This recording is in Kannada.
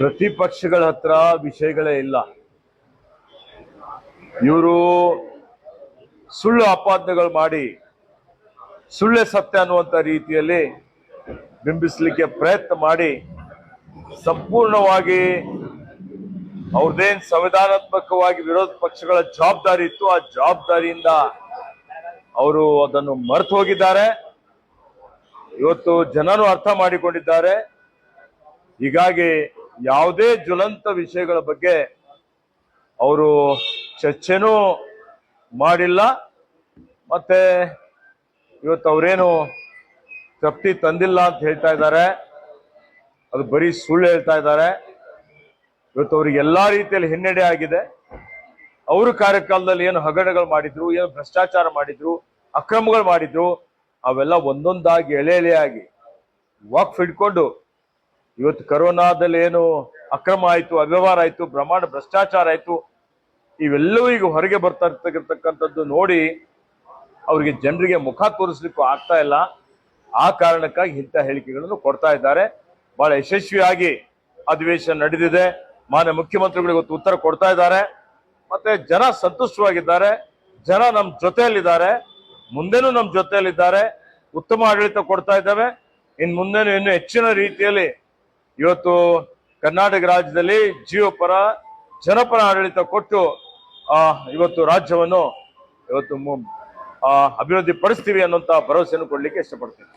ಪ್ರತಿಪಕ್ಷಗಳ ಹತ್ರ ವಿಷಯಗಳೇ ಇಲ್ಲ. ಇವರು ಸುಳ್ಳು ಆಪಾದನೆಗಳು ಮಾಡಿ ಸುಳ್ಳೆ ಸತ್ಯ ಅನ್ನುವಂತ ರೀತಿಯಲ್ಲಿ ಬಿಂಬಿಸಲಿಕ್ಕೆ ಪ್ರಯತ್ನ ಮಾಡಿ ಸಂಪೂರ್ಣವಾಗಿ ಅವ್ರದ್ದೇನು ಸಂವಿಧಾನಾತ್ಮಕವಾಗಿ ವಿರೋಧ ಪಕ್ಷಗಳ ಜವಾಬ್ದಾರಿ ಇತ್ತು ಆ ಜವಾಬ್ದಾರಿಯಿಂದ ಅವರು ಅದನ್ನು ಮರೆತು ಹೋಗಿದ್ದಾರೆ. ಇವತ್ತು ಜನರು ಅರ್ಥ ಮಾಡಿಕೊಂಡಿದ್ದಾರೆ. ಹೀಗಾಗಿ ಯಾವುದೇ ಜ್ವಲಂತ ವಿಷಯಗಳ ಬಗ್ಗೆ ಅವರು ಚರ್ಚೆನೂ ಮಾಡಿಲ್ಲ. ಮತ್ತೆ ಇವತ್ತು ಅವರೇನು ತೃಪ್ತಿ ತಂದಿಲ್ಲ ಅಂತ ಹೇಳ್ತಾ ಇದ್ದಾರೆ. ಅದು ಬರೀ ಸುಳ್ಳು ಹೇಳ್ತಾ ಇದ್ದಾರೆ. ಇವತ್ತು ಅವ್ರಿಗೆ ಎಲ್ಲಾ ರೀತಿಯಲ್ಲಿ ಹಿನ್ನಡೆ ಆಗಿದೆ. ಅವ್ರ ಕಾರ್ಯಕಾಲದಲ್ಲಿ ಏನು ಹಗರಣಗಳು ಮಾಡಿದ್ರು, ಏನು ಭ್ರಷ್ಟಾಚಾರ ಮಾಡಿದ್ರು, ಅಕ್ರಮಗಳು ಮಾಡಿದ್ರು, ಅವೆಲ್ಲ ಒಂದೊಂದಾಗಿ ಎಳೆ ಎಳೆಯಾಗಿ ವಾಕ್ ಇಟ್ಕೊಂಡು ಇವತ್ತು ಕರೋನಾದಲ್ಲಿ ಏನು ಅಕ್ರಮ ಆಯಿತು, ಅವ್ಯವಹಾರ ಆಯಿತು, ಬ್ರಹ್ಮಾಂಡ ಭ್ರಷ್ಟಾಚಾರ ಆಯಿತು, ಇವೆಲ್ಲವೂ ಈಗ ಹೊರಗೆ ಬರ್ತಾ ಇರ್ತಕ್ಕಂಥದ್ದು ನೋಡಿ ಅವರಿಗೆ ಜನರಿಗೆ ಮುಖ ತೋರಿಸ್ಲಿಕ್ಕೂ ಆಗ್ತಾ ಇಲ್ಲ. ಆ ಕಾರಣಕ್ಕಾಗಿ ಇಂಥ ಹೇಳಿಕೆಗಳನ್ನು ಕೊಡ್ತಾ ಇದ್ದಾರೆ. ಬಹಳ ಯಶಸ್ವಿಯಾಗಿ ಅಧಿವೇಶನ ನಡೆದಿದೆ. ಮಾನ್ಯ ಮುಖ್ಯಮಂತ್ರಿಗಳು ಇವತ್ತು ಉತ್ತರ ಕೊಡ್ತಾ ಇದ್ದಾರೆ. ಮತ್ತೆ ಜನ ಸಂತುಷ್ಟವಾಗಿದ್ದಾರೆ. ಜನ ನಮ್ಮ ಜೊತೆಯಲ್ಲಿದ್ದಾರೆ. ಮುಂದೆನೂ ನಮ್ಮ ಜೊತೆಯಲ್ಲಿದ್ದಾರೆ. ಉತ್ತಮ ಆಡಳಿತ ಕೊಡ್ತಾ ಇದ್ದಾವೆ. ಇನ್ ಮುಂದೆನೂ ಇನ್ನೂ ಹೆಚ್ಚಿನ ರೀತಿಯಲ್ಲಿ ಇವತ್ತು ಕರ್ನಾಟಕ ರಾಜ್ಯದಲ್ಲಿ ಜಿಯೋಪರ ಜನಪರ ಆಡಳಿತ ಕೊಟ್ಟು, ಆ, ಇವತ್ತು ರಾಜ್ಯವನ್ನು ಇವತ್ತು ಅಭಿವೃದ್ಧಿ ಪಡಿಸ್ತೀವಿ ಅನ್ನುವಂತ ಭರವಸೆಯನ್ನು ಕೊಡ್ಲಿಕ್ಕೆ ಇಷ್ಟಪಡ್ತೀನಿ.